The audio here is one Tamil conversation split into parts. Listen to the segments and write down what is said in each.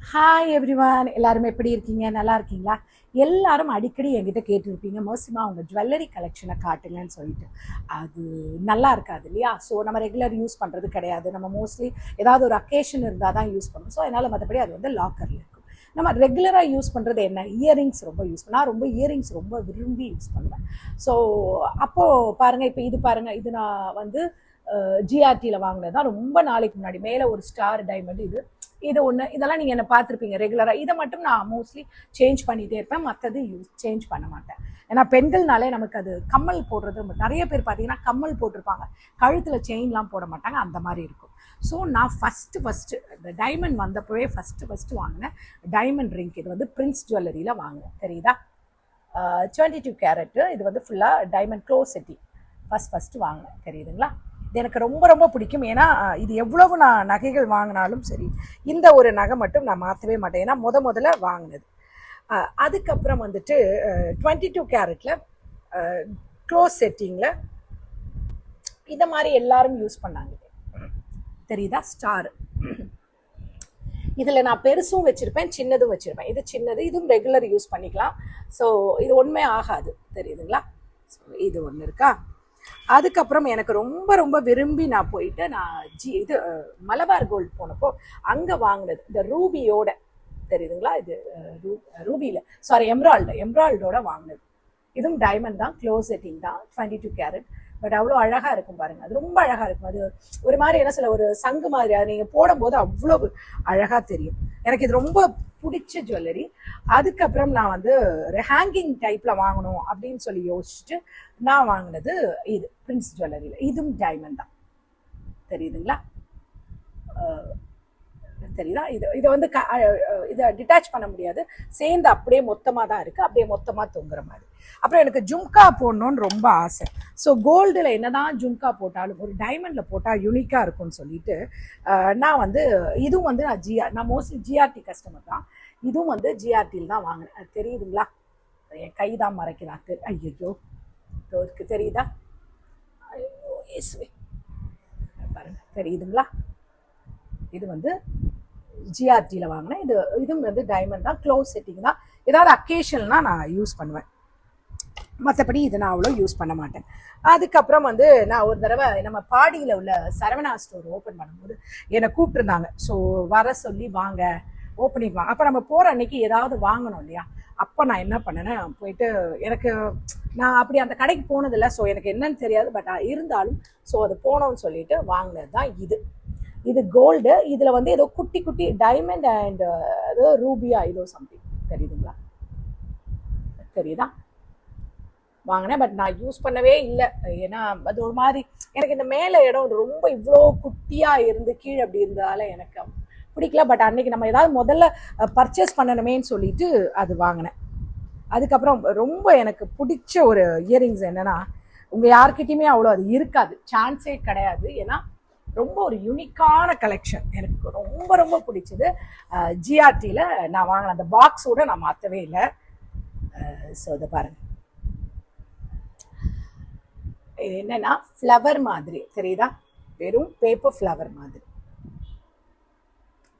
ஹாய் எவ்ரிவான் எல்லாரும் எப்படி இருக்கீங்க? நல்லா இருக்கீங்களா? எல்லாரும் அடிக்கடி என்கிட்ட கேட்டிருப்பீங்க மோசிமா அவங்க ஜுவல்லரி கலெக்ஷனை காட்டுங்கன்னு சொல்லிட்டு. அது நல்லா இருக்காது இல்லையா? ஸோ நம்ம ரெகுலர் யூஸ் பண்ணுறது கிடையாது. நம்ம மோஸ்ட்லி ஏதாவது ஒரு அக்கேஷன் இருந்தால் தான் யூஸ் பண்ணுவோம். ஸோ அதனால் மற்றபடி அது வந்து லாக்கரில் இருக்கும். நம்ம ரெகுலராக யூஸ் பண்ணுறது என்ன? இயரிங்ஸ் ரொம்ப யூஸ் பண்ண ரொம்ப இயரிங்ஸ் ரொம்ப விரும்பி யூஸ் பண்ணுவேன். ஸோ அப்போது பாருங்கள் இப்போ இது பாருங்கள் இது நான் வந்து ஜிஆர்டியில் வாங்கினது தான் ரொம்ப நாளைக்கு முன்னாடி. மேலே ஒரு ஸ்டார் டைமண்ட் இது. இது ஒன்று இதெல்லாம் நீங்கள் என்ன பார்த்துருப்பீங்க ரெகுலராக இதை மட்டும் நான் மோஸ்ட்லி சேஞ்ச் பண்ணிகிட்டே இருப்பேன். மற்றது யூஸ் சேஞ்ச் பண்ண மாட்டேன். ஏன்னா பெண்கள்னாலே நமக்கு அது கம்மல் போடுறது நிறைய பேர் பார்த்தீங்கன்னா கம்மல் போட்டிருப்பாங்க. கழுத்தில் செயின்லாம் போட மாட்டாங்க. அந்த மாதிரி இருக்கும். ஸோ நான் ஃபஸ்ட்டு ஃபஸ்ட்டு இந்த டைமண்ட் வந்தப்போவே ஃபஸ்ட்டு ஃபஸ்ட்டு வாங்கினேன். டைமண்ட் ரிங்க் இது வந்து பிரின்ஸ் ஜுவல்லரியில் வாங்கினேன். தெரியுதா? டுவெண்ட்டி டூ கேரட்டு இது வந்து ஃபுல்லாக diamond close Shetty first first வாங்கினேன். தெரியுதுங்களா? இது எனக்கு ரொம்ப ரொம்ப பிடிக்கும். ஏன்னா இது எவ்வளவு நான் நகைகள் வாங்கினாலும் சரி இந்த ஒரு நகை மட்டும் நான் மாற்றவே மாட்டேன். ஏன்னா முத முதல்ல வாங்கினது. அதுக்கப்புறம் வந்துட்டு டுவெண்ட்டி டூ கேரட்டில் க்ளோஸ் செட்டிங்கில் இந்த மாதிரி எல்லாரும் யூஸ் பண்ணாங்க. தெரியுதா? ஸ்டார் இதில் நான் பெருசும் வச்சுருப்பேன் சின்னதும் வச்சுருப்பேன். இது சின்னது இதுவும் ரெகுலர் யூஸ் பண்ணிக்கலாம். ஸோ இது ஒன்றுமே ஆகாது. தெரியுதுங்களா? ஸோ இது ஒன்று இருக்கா? அதுக்கப்புறம் எனக்கு ரொம்ப ரொம்ப விரும்பி நான் போயிட்டு நான் ஜி இது மலபார் கோல்டு போனப்போ அங்கே வாங்கினது. இந்த ரூபியோட தெரியுதுங்களா? இது ரூ ரூபியில் சாரி எம்ரால்டு எம்ரால்டோட வாங்கினது. இதுவும் டைமண்ட் தான் க்ளோஸ் செட்டிங் தான் டுவெண்ட்டி டூ கேரட் பட் அவ்வளோ அழகாக இருக்கும் பாருங்க. அது ரொம்ப அழகாக இருக்கும். அது ஒரு மாதிரி என்ன சொல்ல ஒரு சங்கு மாதிரி. அது நீங்கள் போடும்போது அவ்வளோ அழகாக தெரியும். எனக்கு இது ரொம்ப பிடிச்ச ஜுவல்லரி அதுக்கப்புறம் நான் வந்து ஹேங்கிங் டைப்பில் வாங்கணும் அப்படின்னு சொல்லி யோசிச்சுட்டு நான் வாங்கினது இது பிரின்ஸ் ஜுவல்லரியில் இதுவும் டைமண்ட் தான். தெரியுதுங்களா? தெரியுதா இது இதை வந்து க இதை டிட்டாச் பண்ண முடியாது. சேர்ந்து அப்படியே மொத்தமாக தான் இருக்குது அப்படியே மொத்தமாக தொங்குற மாதிரி. அப்புறம் எனக்கு ஜும்கா போடணும்னு ரொம்ப ஆசை. ஸோ கோல்டில் என்ன தான் ஜும்கா போட்டாலும் ஒரு டைமண்டில் போட்டால் யூனிக்காக இருக்கும்னு சொல்லிட்டு நான் வந்து இதுவும் வந்து நான் ஜிஆர் நான் மோஸ்ட்லி ஜிஆர்டி கஸ்டமர் தான். இதுவும் வந்து ஜிஆர்டியில் தான் வாங்கினேன். அது தெரியுதுங்களா? என் கை தான் மறைக்கிறா தெரி ஐயோ இருக்கு. தெரியுதா? ஐயோ இயேசுவே. பாருங்கள் தெரியுதுங்களா? இது வந்து ஜிஆர்டியில் வாங்கினேன். இது இதுவும் வந்து டைமண்ட் தான் க்ளோஸ் செட்டிங் தான். ஏதாவது அக்கேஷன்லாம் நான் யூஸ் பண்ணுவேன். மற்றபடி இது நான் அவ்வளோ யூஸ் பண்ண மாட்டேன். அதுக்கப்புறம் வந்து நான் ஒரு தடவை நம்ம பாடியில் உள்ள சரவணா ஸ்டோர் ஓப்பன் பண்ணும்போது என்னை கூப்பிட்டுருந்தாங்க. ஸோ வர சொல்லி வாங்க ஓப்பனிங் வாங்க அப்போ நம்ம போகிற அன்னைக்கு ஏதாவது வாங்கணும் இல்லையா? அப்போ நான் என்ன பண்ணேன்னா போயிட்டு எனக்கு நான் அப்படி அந்த கடைக்கு போனதில்லை. ஸோ எனக்கு என்னன்னு தெரியாது பட் இருந்தாலும் ஸோ அது போனோம்னு சொல்லிட்டு வாங்கினது தான் இது. இது கோல்டு இதில் வந்து ஏதோ குட்டி குட்டி டைமண்ட் அண்ட் uh, ஏதோ ரூபியா ஏதோ சம்திங் தெரியுதுங்களா? தெரியுதா? வாங்கினேன் பட் நான் யூஸ் பண்ணவே இல்லை. ஏன்னா அது ஒரு மாதிரி எனக்கு இந்த மேலே இடம் ரொம்ப இவ்வளோ குட்டியாக இருந்து கீழே அப்படி இருந்ததால் எனக்கு பிடிக்கல. பட் அன்னைக்கு நம்ம ஏதாவது முதல்ல பர்ச்சேஸ் பண்ணணுமேன்னு சொல்லிட்டு அது வாங்கினேன். அதுக்கப்புறம் ரொம்ப எனக்கு பிடிச்ச ஒரு இயரிங்ஸ் என்னென்னா உங்கள் யார்கிட்டையுமே அவ்வளோ அது இருக்காது. சான்ஸே கிடையாது. ஏன்னா ரொம்ப ஒரு யூனிக்கான கலெக்ஷன் எனக்கு ரொம்ப ரொம்ப பிடிச்சது ஜிஆர்டியில் நான் வாங்கின அந்த பாக்ஸோட நான் மாற்றவே இல்லை. ஸோ இதை பாருங்கள் இது என்னன்னா ஃப்ளவர் மாதிரி. தெரியுதா? வெறும் பேப்பர் ஃப்ளவர் மாதிரி.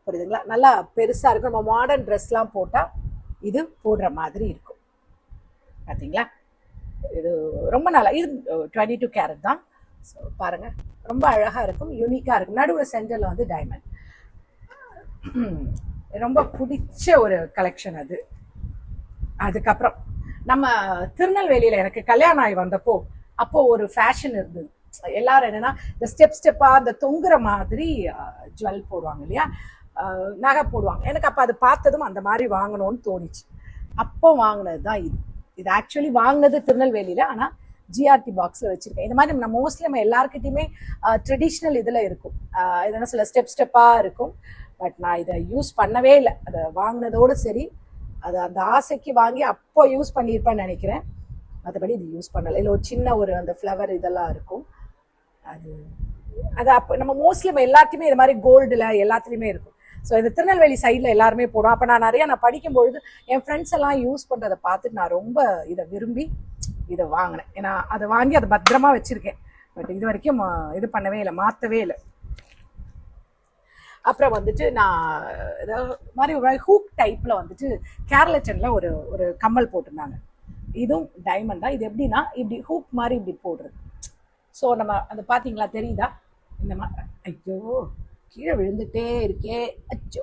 புரியுதுங்களா? நல்லா பெருசாக இருக்கும். நம்ம மாடர்ன் ட்ரெஸ்லாம் போட்டால் இது போடுற மாதிரி இருக்கும். பார்த்தீங்களா இது ரொம்ப நல்லா. இது டுவெண்ட்டி டூ கேரட் தான். ஸோ பாருங்கள் ரொம்ப அழகாக இருக்கும் யூனிக்காக இருக்கும். நடுவில் சென்டரில் வந்து டைமண்ட் ரொம்ப பிடிச்ச ஒரு கலெக்ஷன் அது. அதுக்கப்புறம் நம்ம திருநெல்வேலியில் எனக்கு கல்யாணம் ஆகி வந்தப்போ அப்போது ஒரு ஃபேஷன் இருந்தது. எல்லாரும் என்னென்னா இந்த ஸ்டெப் ஸ்டெப்பாக அந்த தொங்குற மாதிரி ஜுவல் போடுவாங்க இல்லையா? நகை போடுவாங்க. எனக்கு அப்போ அது பார்த்ததும் அந்த மாதிரி வாங்கணும்னு தோணுச்சு. அப்போ வாங்கினது தான் இது. இது ஆக்சுவலி வாங்கினது திருநெல்வேலியில். ஆனால் ஜிஆர்டி பாக்ஸில் வச்சுருக்கேன். இந்த மாதிரி நம்ம மோஸ்ட்லி நம்ம எல்லாருக்கிட்டையுமே ட்ரெடிஷ்னல் இதில் இருக்கும். இதெல்லாம் சில என்ன ஸ்டெப் ஸ்டெப்பாக இருக்கும். பட் நான் இதை யூஸ் பண்ணவே இல்லை. அதை வாங்கினதோடு சரி அதை அந்த ஆசைக்கு வாங்கி அப்போ யூஸ் பண்ணியிருப்பேன்னு நினைக்கிறேன். மற்றபடி இது யூஸ் பண்ணலை. இல்லை ஒரு சின்ன ஒரு அந்த ஃப்ளவர் இதெல்லாம் இருக்கும். அது அது அப்போ நம்ம மோஸ்ட்லி நம்ம எல்லாத்தையுமே இது மாதிரி கோல்டில் எல்லாத்துலேயுமே இருக்கும். ஸோ இந்த திருநெல்வேலி சைடில் எல்லாருமே போடுவோம். அப்போ நான் நிறையா நான் படிக்கும்பொழுது என் ஃப்ரெண்ட்ஸ் எல்லாம் யூஸ் பண்ணுறதை பார்த்துட்டு நான் ரொம்ப இதை விரும்பி இதை வாங்கினேன். ஏன்னா அதை வாங்கி அதை பத்திரமா வச்சுருக்கேன். பட் இது வரைக்கும் இது பண்ணவே இல்லை மாற்றவே இல்லை. அப்புறம் வந்துட்டு நான் ஏதாவது மாதிரி ஒரு ஹூக் டைப்பில் வந்துட்டு கேரளச்சனில் ஒரு ஒரு கம்மல் போட்டிருந்தாங்க. இதுவும் டைமண்ட் தான். இது எப்படின்னா இப்படி ஹூக் மாதிரி இப்படி போடுறது. ஸோ நம்ம அது பார்த்தீங்களா தெரியுதா? இந்த மாதிரி ஐயோ கீழே விழுந்துட்டே இருக்கே. அச்சோ.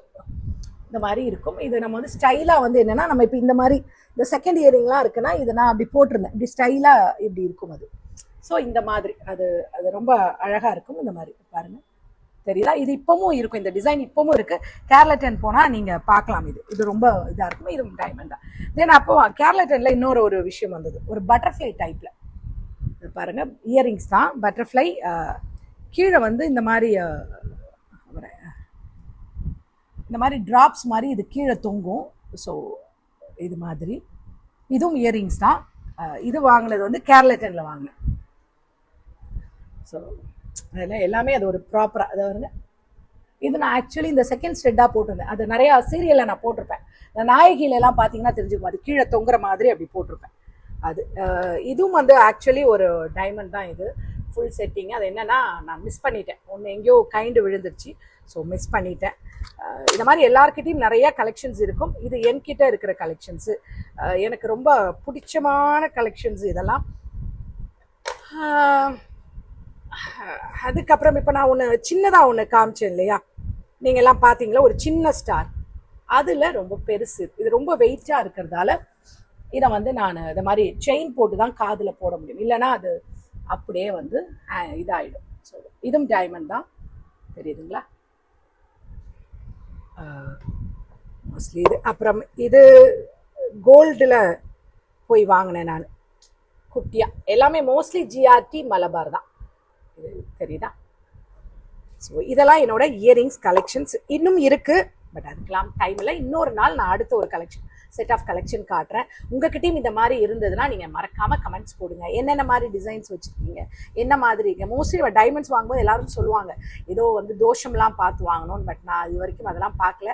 இந்த மாதிரி இருக்கும். இது நம்ம வந்து ஸ்டைலாக வந்து என்னென்னா நம்ம இப்போ இந்த மாதிரி இந்த செகண்ட் இயரிங்லாம் இருக்குன்னா இதை நான் அப்படி போட்டிருந்தேன். இப்படி ஸ்டைலாக இப்படி இருக்கும் அது. ஸோ இந்த மாதிரி. அது அது ரொம்ப அழகாக இருக்கும். இந்த மாதிரி பாருங்கள் தெரியுதா? இது இப்பவும் இருக்கும். இந்த டிசைன் இப்பவும் இருக்கு. கேர்லட்டன் போனால் நீங்கள் பார்க்கலாம் இது. இது ரொம்ப இதாக இருக்கும். இது டைமண்ட் தான். தென் அப்போ கேரளட்டனில் இன்னொரு ஒரு விஷயம் வந்தது. ஒரு பட்டர்ஃப்ளை டைப்பில் இது இயரிங்ஸ் தான். பட்டர்ஃப்ளை கீழே வந்து இந்த மாதிரி இந்த மாதிரி ட்ராப்ஸ் மாதிரி இது கீழே தொங்கும். ஸோ இது மாதிரி. இதுவும் இயரிங்ஸ் தான். இது வாங்கினது வந்து கேரளட்டனில் வாங்கினேன். ஸோ அதெல்லாம் எல்லாமே அது ஒரு ப்ராப்பராக அதை வருங்க இது நான் ஆக்சுவலி இந்த செகண்ட் ஸ்டெட்டாக போட்டிருந்தேன். அது நிறையா சீரியலில் நான் போட்டிருப்பேன். இந்த நாயகில பார்த்தீங்கன்னா தெரிஞ்சுக்கும். அது கீழே தொங்குற மாதிரி அப்படி போட்டிருப்பேன். அது இதுவும் வந்து ஆக்சுவலி ஒரு டைமண்ட் தான் இது. ஃபுல் செட்டிங் அது என்னன்னா நான் மிஸ் பண்ணிட்டேன். ஒன்று எங்கேயோ கைண்டு விழுந்துருச்சு. ஸோ மிஸ் பண்ணிட்டேன். இந்த மாதிரி எல்லார்கிட்டயும் நிறைய கலெக்ஷன்ஸ் இருக்கும். இது என்கிட்ட இருக்கிற கலெக்ஷன்ஸு எனக்கு ரொம்ப பிடிச்சமான கலெக்ஷன்ஸ் இதெல்லாம். அதுக்கப்புறம் இப்போ நான் ஒன்று சின்னதாக ஒன்று காமிச்சேன் இல்லையா? நீங்கள் எல்லாம் பார்த்தீங்களா ஒரு சின்ன ஸ்டார் அதில் ரொம்ப பெருசு. இது ரொம்ப வெயிட்டாக இருக்கிறதால இதை வந்து நான் இந்த மாதிரி செயின் போட்டு தான் காதில் போட முடியும். இல்லைன்னா அது அப்படியே வந்து இதாகிடும் இதாயிடும். ஸோ இதுவும் டைமண்ட் தான். தெரியுதுங்களா? மோஸ்ட்லி இது அப்புறம் இது கோல்டில் போய் வாங்கினேன் நான். குட்டியாக எல்லாமே மோஸ்ட்லி ஜிஆர்டி மலபார் தான். இது தெரியுதா? ஸோ இதெல்லாம் என்னோட இயரிங்ஸ் கலெக்ஷன்ஸ் இன்னும் இருக்குது பட் அதுக்கெல்லாம் டைமில் இன்னொரு நாள் நான் அடுத்த ஒரு கலெக்ஷன் செட் ஆஃப் கலெக்ஷன் காட்டுறேன். உங்ககிட்டயும் இந்த மாதிரி இருந்ததுன்னா நீங்கள் மறக்காமல் கமெண்ட்ஸ் போடுங்க. என்னென்ன மாதிரி டிசைன்ஸ் வச்சுருக்கீங்க? என்ன மாதிரி இருக்கு? மோஸ்ட்லி டைமண்ட்ஸ் வாங்கும்போது எல்லாரும் சொல்லுவாங்க ஏதோ வந்து தோஷம்லாம் பார்த்து வாங்கணும்னு பட் நான் இது வரைக்கும் அதெல்லாம் பார்க்கல.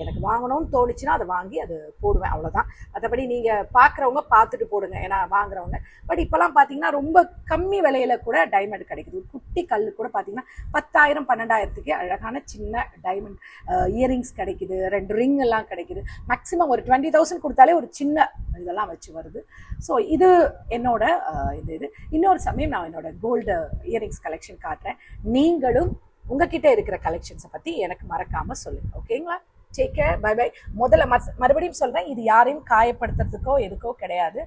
எனக்கு வாங்கணும்னு தோணுச்சுன்னா அதை வாங்கி அது போடுவேன். அவ்வளோதான் மற்றபடி நீங்கள் பார்க்குறவங்க பார்த்துட்டு போடுங்க. ஏன்னா வாங்குறவங்க. பட் இப்போலாம் பார்த்தீங்கன்னா ரொம்ப கம்மி விலையில கூட டைமண்ட் கிடைக்குது. ஒரு குட்டி கல் கூட பார்த்தீங்கன்னா பத்தாயிரம் பன்னெண்டாயிரத்துக்கு அழகான சின்ன டைமண்ட் இயரிங்ஸ் கிடைக்குது. ரெண்டு ரிங் எல்லாம் கிடைக்குது. மேக்ஸிமம் ஒரு டுவெண்ட்டி தௌசண்ட் கொடுத்தாலே ஒரு சின்ன இதெல்லாம் வச்சு வருது. ஸோ இது என்னோட இது இது. இன்னொரு சமயம் நான் என்னோட கோல்டு இயரிங்ஸ் கலெக்ஷன் காட்டுறேன். நீங்களும் உங்ககிட்ட இருக்கிற கலெக்ஷன்ஸை பற்றி எனக்கு மறக்காமல் சொல்லுங்கள் ஓகேங்களா டேக் கேர் பை பை முதல்ல மத் மறுபடியும் சொல்கிறேன் இது யாரையும் காயப்படுத்துறதுக்கோ எதுக்கோ கிடையாது.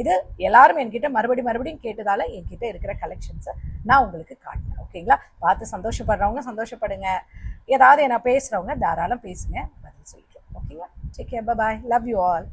இது எல்லாரும் என்கிட்ட மறுபடியும் மறுபடியும் கேட்டதால என்கிட்ட இருக்கிற கலெக்ஷன்ஸை நான் உங்களுக்கு காட்டினேன் ஓகேங்களா பார்த்து சந்தோஷப்படுறவங்க சந்தோஷப்படுங்க. ஏதாவது என்ன பேசுகிறவங்க தாராளம் பேசுங்க. பதில் சொல்லிக்கிறேன் ஓகேங்களா take care bye bye love you all